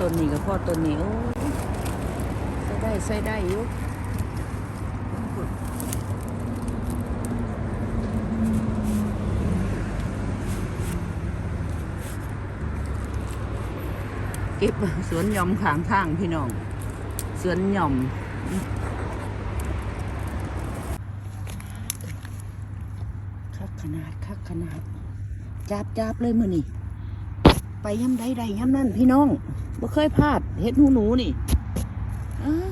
ต้นนี้กับพ่อต้นนี้โอ้ใส่ได้ใส่ได้อยู่เก็บสวนหย่อมขางทางพี่น้อง สวนหย่อมคักขนาดคักขนาดจับจับเลยมือนี่ ไปย้ำใดใดย้ำนั่นพี่น้องบ่เคยพลาดเห็ดหูหนูนี่เออ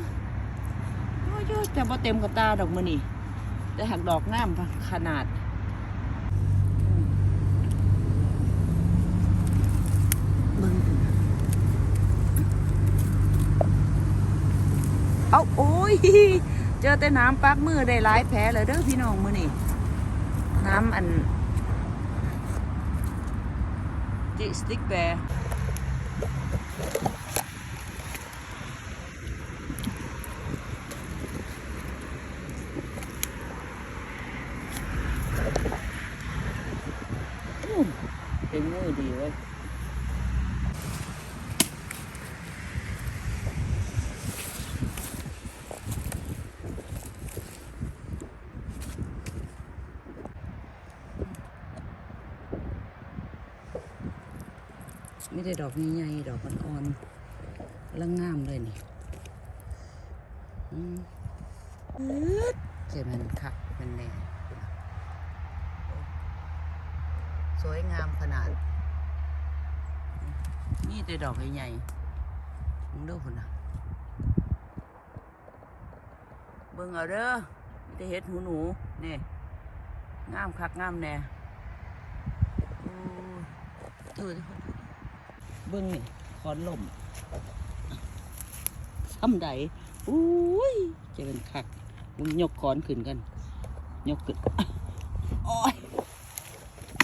โอ้ยจะบ่เต็มกับตาดอกมือนี่แต่หักดอกงามขนาดเบิ่งเอาโอ้ย เจอแต่น้ำปักมือได้หลายแผลเลยเด้อพี่น้องมือนี่น้ำอัน จิสติกแบร์อู้เป็นมือดีเว้ย ไม่ได้ดอกใหญ่ๆดอกอ่อนๆกำลังงามเลยนี่เจมันคักมันแน่สวยงามขนาด นี่แต่ดอกใหญ่ๆมึงดูพุ่นนะเบิ่งเอาเด้อมีแต่เห็ดหูหนูนี่งามคักงามแน่โอ้ยเออ เบิ่งนี่คอนลมซ้ำใดอุ้ยจะเป็นคักมึงยกคอนขึ้นกัน ยกขึ้นโอ้ย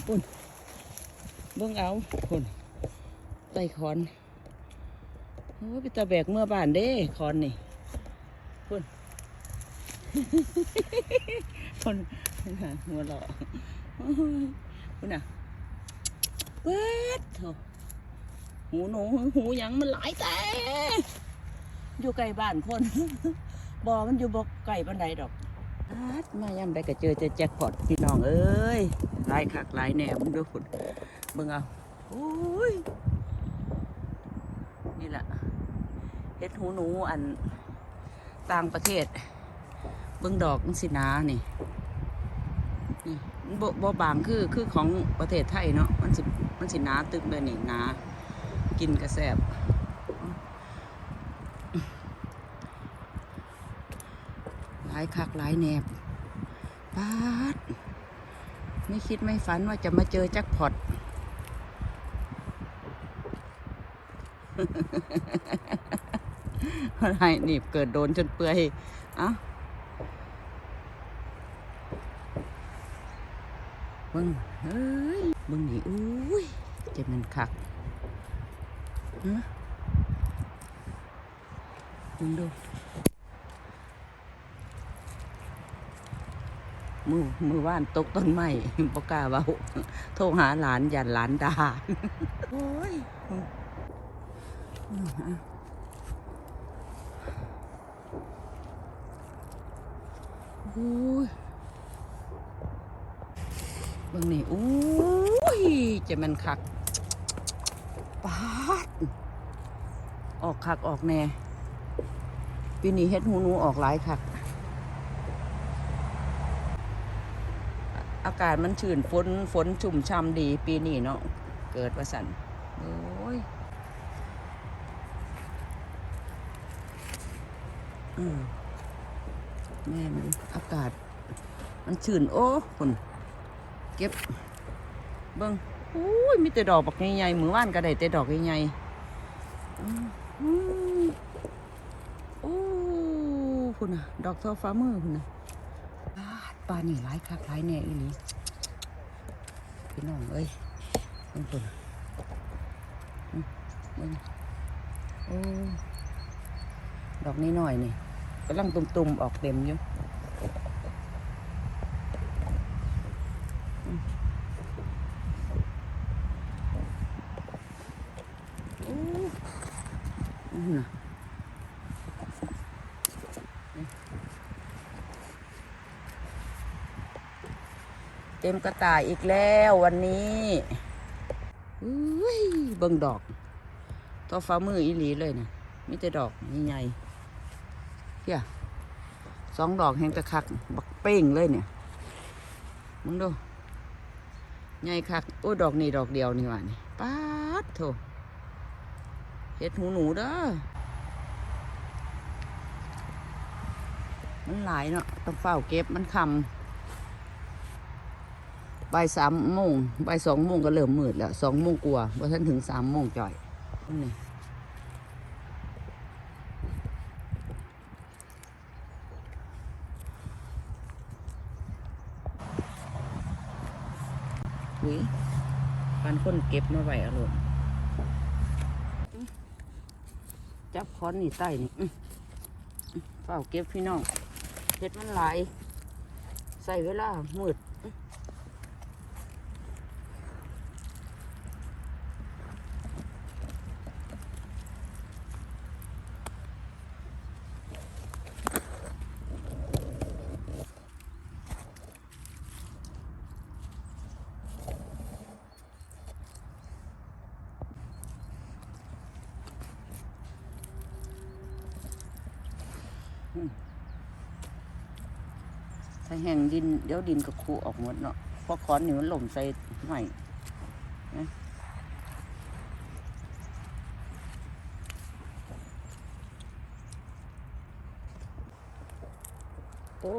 ปุ่นเบิ่งเอาพุ่นไต่คอนโอ้ยไปตาแบกเมื่อบ้านเด้คอนนี่คุณคนหัวเราะโอ้ยคุณน่ะเปิดโถ หูหนูหูหยังมันหลายแต่อยู่ใกล้บ้านคนบอมันอยู่บกไก่บันไดดอกมายามใดก็เจอเจอแจ็คพอตพี่น้องเอ้ยหลายคักหลายแหนมึงดูคุณเบิ่งเอาโอ้ยนี่แหละเฮ็ดหูหนูอันต่างประเทศ เบิ่งดอกมันสินานี่นี่บ่บางคือคือของประเทศไทยเนาะมันสิมันสินาตึกเลยนี่นา กินกระแสบหลายคักหลายแหนบปาดไม่คิดไม่ฝันว่าจะมาเจอแจ็คพอตอะไรหนีบเกิดโดนจนเปื่อยเอะบิ้งเฮ้ยบิ้งนี่อุ้ยเจะมันคัก ฮะเบิ้งดูมือมือว่านตกต้นไม้ปกาเบาโทรหาหลานยันหลานดาโอ้ยอืมอะอุ้ยบิ่งนี่อุ้ยจะมันคัก ปาดออกคักออกแน่ปีนี้เฮ็ดหูหนูออกหลายคัก อากาศมันชื้นฝนฝนชุ่มช่ำดี ปีนี้เนาะเกิดว่าสันโอ้ยแม่มันอากาศ มันชื้นโอ้คุณเก็บ เบิ้ง อุ้ยมีแต่ดอกบักใหญ่ๆมือว่านก็ได้แต่ดอกใหญ่ๆอืมอืมโอ้คุณน่ะ ดอกทอฟ้ามือคุณน่ะปาปลานี่หลายคักหลายแน่อีหลีพี่น้องเอ้ยเบิ้งคุณน่ะอืมเบิ้งโอ้ดอกนี้หน่อยนี่กำลังตุ่มๆออกเต็มอยู่ อู้ อื้อ นะเต็มกระต่ายอีกแล้ววันนี้อุ้ยเบิ่งดอกตัวฟ้ามืออีหลีเลยนะมีแต่ดอกใหญ่ๆเพียสองดอกแหงตะคัก บักเป้งเลยเนี่ย มึงดู ใหญ่คัก โอ้ดอกนี่ดอกเดียวนี่หว่านี่ป๊าดโถ เฮ็ดหูหนูเด้อมันหลายเนาะต้องเฝ้าเก็บมันคำบ่ายสามโมงบ่ายสองโมงก็เริ่มมืดแล้วสองโมงกลัว่าท่านถึงสามโมงจ่อยนี่อุ้ยปันคนเก็บมาไว้อารมณ์ จับค้อนนี่ใต้นี่เฝ้าเก็บพี่น้องเห็ดมันหลายใส่เวลามืด ถ้าแห้งดินเดี๋ยวดินก็คูออกหมดเนาะเพราะค้อนนี่มันหล่มใส่ใหม่นะโอ้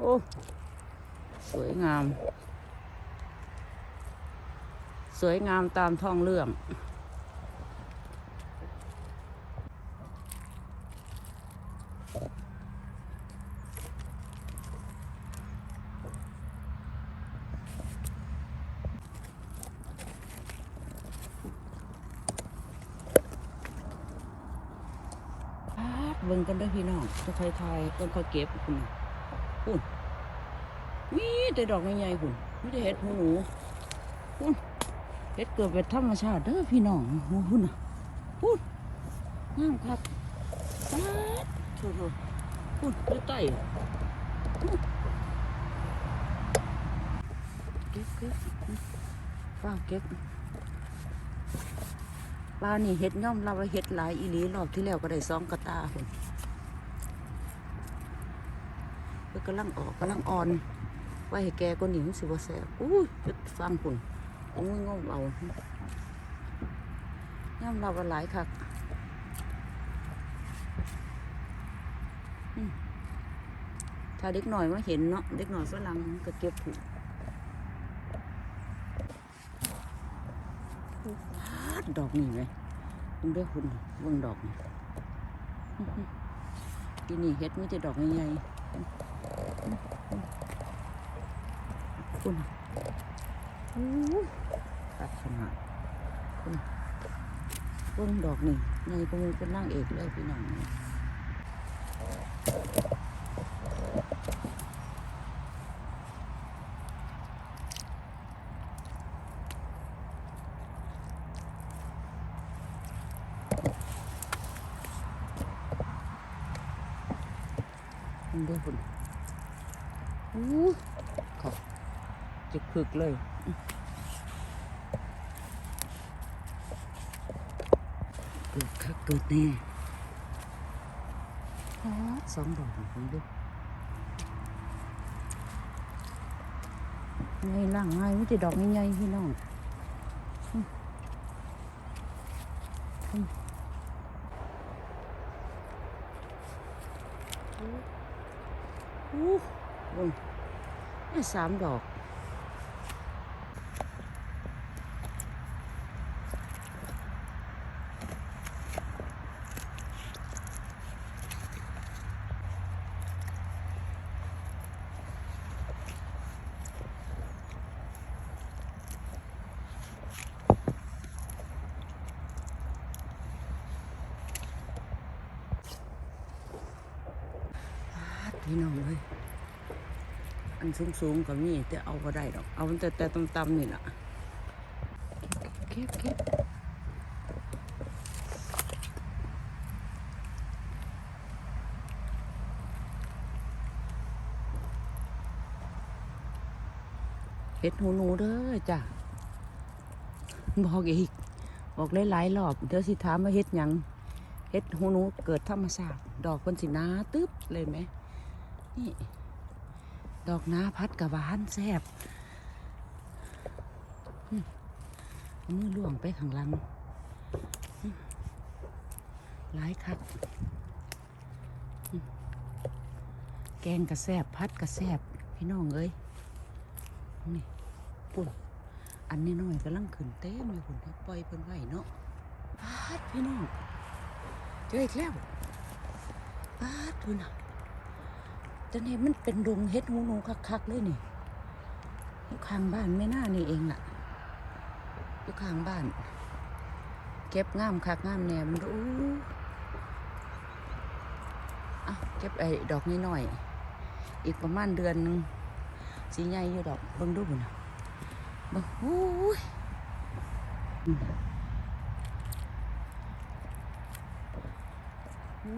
สวยงาม สวยงามตามท้องเรื่อง ปาดเบิ่งกันเด้อพี่น้อง จะค่อยทายเบิ่งค่อยเก็บคุณคุณมีแต่ดอกใหญ่ๆคุณมีแต่เห็ดหูหนูคุณเห็ดเกิดเป็นธรรมชาติเด้อพี่น้องโอ้คุณน่ะคุณงามครับปาดโถ่ๆคุณอยู่ใต้คุณเก็บเก็บฟ้าเก็บปลานี่เห็ดย่อมเราว่าเห็ดหลายอีหลีรอบที่แล้วก็ได้สองกระตาคนเพิ่น กำลังออกกำลังอ่อน ไว้ให้แกก็หนิมสิบ่แสบอู้ยฟังคุณเอางงงเอาย่อมเราว่าหลายคักถ้าเด็กหน่อยมาเห็นเนาะเด็กหน่อยฝรั่งมันก็เก็บผูกดอกนี่ไหมมึงเด้อคุณเบิ่งดอกนี่อื้อหือปีนี้เฮ็ดมีแต่ดอกใหญ่ๆ คุณตัดขนาดคุณเบิ่งดอกนี่ใหญ่กว่าหมูเป็นนางเอกเลยพี่น้องมึงเด้อคุณอู้เขา จะคึกเลยอื้อเกิดคักเกิดแน่อ๋อสองดอกคุณดูไงล่างไงไม่ใช่ดอกใหญ่ๆพี่น้องอื้ออื้ออู้เบิ่งนี่สามดอกี่น้องเลยอันสูงๆกับมีแต่เอาก็ได้ดอก เอาแต่แต่ต่ำๆนี่แหละเก็บเก็บเห็ดหูหนูเด้อจ้ะบอกอีกบอกหลายๆรอบเดี๋ยวสิถามว่าเห็ดยังเห็ดหูหนูเกิดธรรมชาติดอกคนสินาตึ๊บเลยไหม นี่ ดอกนาพัดกะหวานแซ่บมเอามือล่วงไปข้างหลังหลายคักแกงกระแซบพัดกระแซบพี่น้องเอ้ยนี่ปุ่นอันนี้น้อยกำลังขึ้นเต็มเลยคุณปล่อยเพิ่นไว้เนาะพัดพี่น้องเจออีกแล้วพัดคุณน่ะ จันเห็นมันเป็นดงเฮ็ดหูหนูคักๆเลยนี่อยู่ข้างบ้านไม่น่านี่เองล่ะอยู่ข้างบ้าน เก็บงามคักงามแหนมดูอะเก็บไอ้ดอกนี้หน่อยอีกประมาณเดือนนึงสีใหญ่อยู่ดอกเบิ่งดูบุญนะเบิ่งโอ้ยอืมโอ้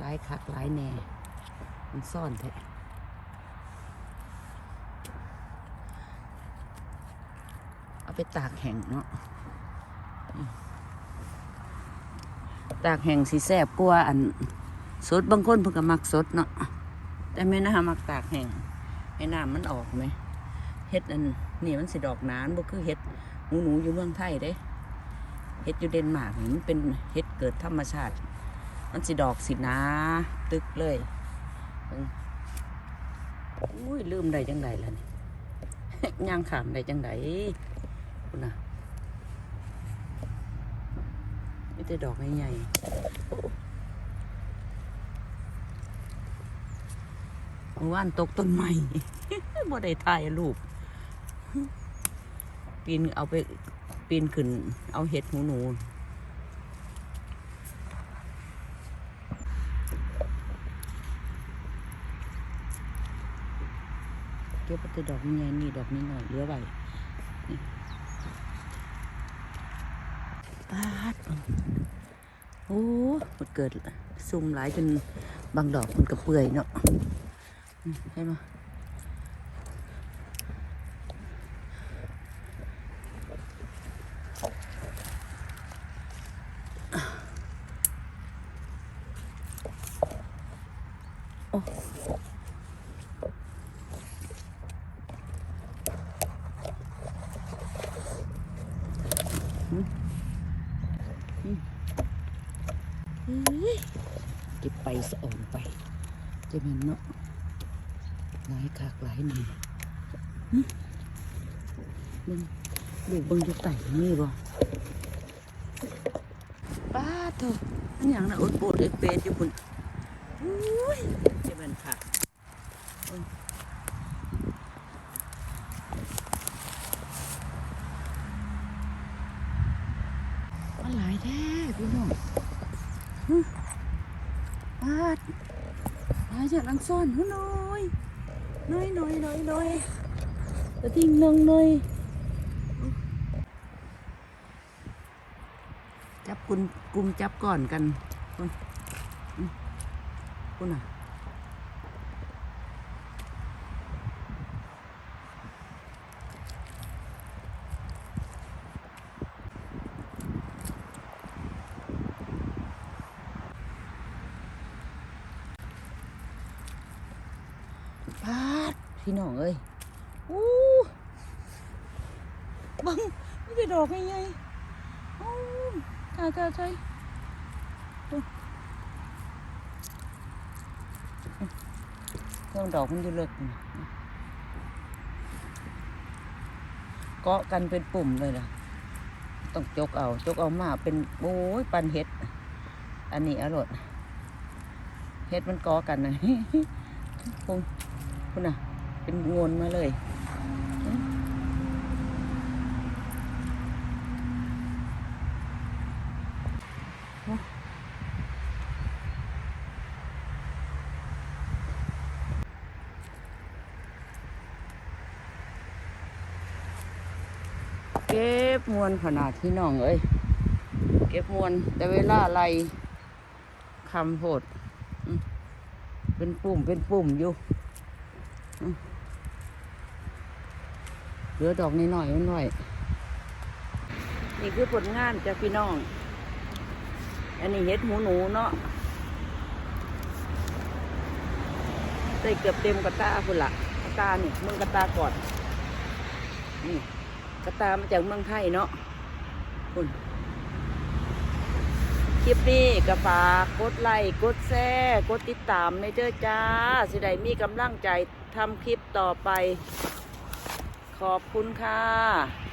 หลายคักหลายแหน่ มันซ่อนแท้เอาไปตากแห้งเนาะตากแห้งสีแสบกว่าอันสดบางคนเพิ่นก็มักสดเนาะแต่แม่น้ามักตากแห้งให้น้ำมันออกไหมเฮ็ดอันนี่มันสิดอกนานบ่คือเฮ็ดหนูหนูอยู่เมืองไทยเด้เฮ็ดอยู่เดนมาร์กมันเป็นเฮ็ดเกิดธรรมชาติ มันสิดอกสินาตึกเลย อุ้ยลืมได้จังไดล่ะนี่ย่างขามได้จังไดคุณน่ะมีแต่ดอกใหญ่ๆเมื่อวานตกต้นไม้บ่ได้ถ่ายรูปปีนเอาไปปีนขึ้น เอาเห็ดหูหนู ก็บแต่ดอกใหญ่นี่ดอกนี้หน่อยเหลือไว้ปาดโอ้มันเกิดซุ่มหลายจนบางดอกมันกระเปื่อยเนาะอืมเห็นไหมโอ้ เฮ้ยเก็บไป สะอ่อนไป จะเป็นเนาะหลายคากหลายหนี่มึงลูบิ่งอยู่ไต่นี่บ่ป้าเถอะอันอย่างน่ะอุดโปดเอ็กเปดอยู่พุ่นอุ้ยจะเป็นค่ะมันหลายแท้พี่น้อง ปาดปาดจาก ลังซ่อนหูน้อยน้อยน้อยน้อยน้อยจะทิ้งนงน้อยจับกุมกุมจับก่อนกันคุณคุณอะปาดพี่น้องเอ้ยอู้บังนี่จะดอกไงโอ้ ตายตายตายดูเครื่องดอกมันอยู่เลิกเกาะกันเป็นปุ่มเลยล่ะ ต้องจกเอา จกเอามาเป็นโอ้ยปันเห็ด อันนี้อร่อยเห็ดมันเกาะกันนะคงคุณน่ะ เป็นงวนมาเลยอืมโอ้เก็ บมวนขนาดที่น้องเอ้ยเก็บมวนแต่เวลาไรคำโพดเป็นปุ่มเป็นปุ่มอยู่โลือดอกนิดหน่อยนิดหน่อย นี่คือผลงานจากพี่น้อง อันนี้เห็ดหูหนูเนาะได้เกือบเต็มกระตาคุณละกระตานี่มึงกระตาก่อนนี่ กระตามาจากเมืองไทยเนาะคุณคลิปนี้กระฝากกดไลค์กดแชร์กดติดตามในเด้อจ้า สิได้มีกำลังใจทำคลิปต่อไป ขอบคุณค่ะ